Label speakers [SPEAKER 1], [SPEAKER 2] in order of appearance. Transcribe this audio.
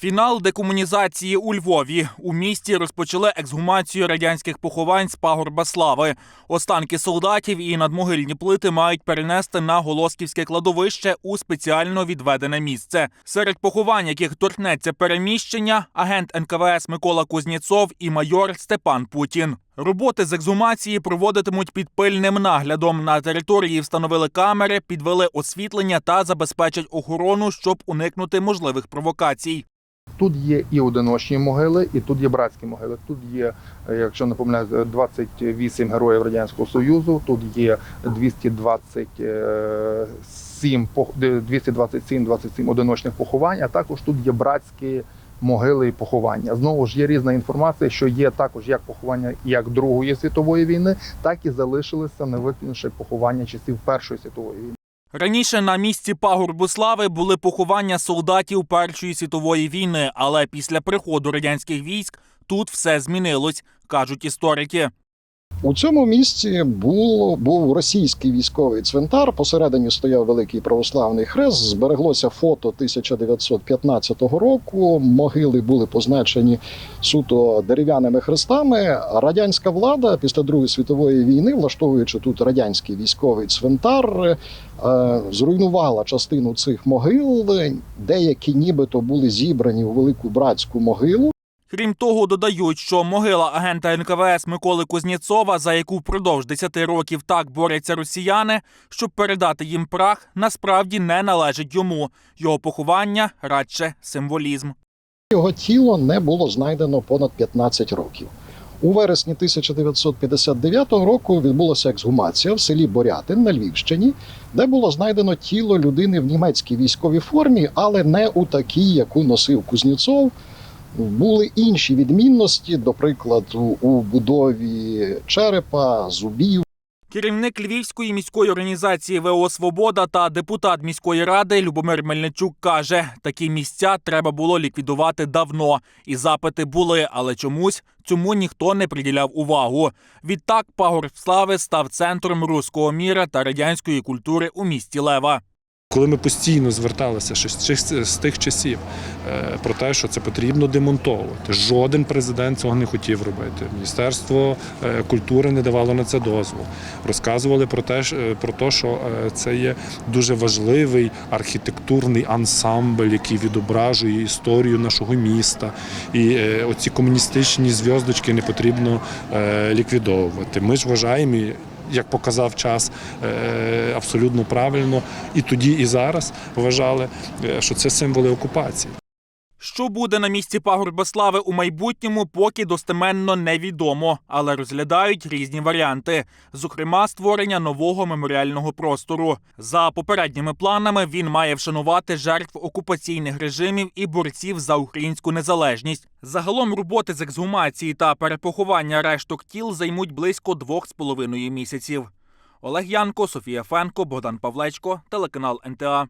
[SPEAKER 1] Фінал декомунізації у Львові. У місті розпочали ексгумацію радянських поховань з пагорба слави. Останки солдатів і надмогильні плити мають перенести на Голосківське кладовище у спеціально відведене місце. Серед поховань, яких торкнеться переміщення, агент НКВС Микола Кузнєцов і майор Степан Путін. Роботи з ексгумації проводитимуть під пильним наглядом. На території встановили камери, підвели освітлення та забезпечать охорону, щоб уникнути можливих провокацій.
[SPEAKER 2] Тут є і одиночні могили, і тут є братські могили. Тут є, е, якщо не помиляюсь, 28 героїв Радянського Союзу, тут є 227 пох- де 227 27 одиночних поховань, а також тут є братські могили і поховання. Знову ж є різна інформація, що є також як поховання як Другої світової війни, так і залишилися не поховання часів Першої світової війни.
[SPEAKER 1] Раніше на місці пагорбу слави були поховання солдатів Першої світової війни, але після приходу радянських військ тут все змінилось, кажуть історики.
[SPEAKER 3] У цьому місці було, був російський військовий цвинтар. Посередині стояв великий православний хрест. Збереглося фото 1915 року. Могили були позначені суто дерев'яними хрестами. Радянська влада після Другої світової війни, влаштовуючи тут радянський військовий цвинтар, е, зруйнувала частину цих могил. Деякі нібито були зібрані у велику братську могилу.
[SPEAKER 1] Крім того, додають, що могила агента НКВС Миколи Кузнєцова, за яку впродовж 10 років так борються росіяни, щоб передати їм прах, насправді не належить йому. Його поховання радше символізм.
[SPEAKER 3] Його тіло не було знайдено понад 15 років. У вересні 1959 року відбулася ексгумація в селі Борятин на Львівщині, де було знайдено тіло людини в німецькій військовій формі, але не у такій, яку носив Кузнєцов. Були інші відмінності, до прикладу, у будові черепа, зубів.
[SPEAKER 1] Керівник Львівської міської організації ВО Свобода та депутат міської ради Любомир Мельничук каже, такі місця треба було ліквідувати давно. І запити були, але чомусь цьому ніхто не приділяв увагу. Відтак пагорб слави став центром руського міра та радянської культури у місті Лева.
[SPEAKER 4] Коли ми постійно зверталися ще з тих часів е, про те, що це потрібно демонтовувати, жоден президент цього не хотів робити. Міністерство е, культури не давало на це дозвол. Розказували про те, е, про те, що це є дуже важливий архітектурний ансамбль, який відображує історію нашого міста. І оці комуністичні зв'язочки не потрібно ліквідовувати. Ми ж вважаємо. Як показав час, е, абсолютно правильно. І тоді, і зараз вважали, е, що це символи окупації.
[SPEAKER 1] Що буде на місці пагорба слави у майбутньому, поки достеменно невідомо, але розглядають різні варіанти, зокрема, створення нового меморіального простору. За попередніми планами він має вшанувати жертв окупаційних режимів і борців за українську незалежність. Загалом роботи з ексгумації та перепоховання решток тіл займуть близько двох з половиною місяців. Олег Янко, Софія Фенко, Богдан Павлечко, телеканал НТА.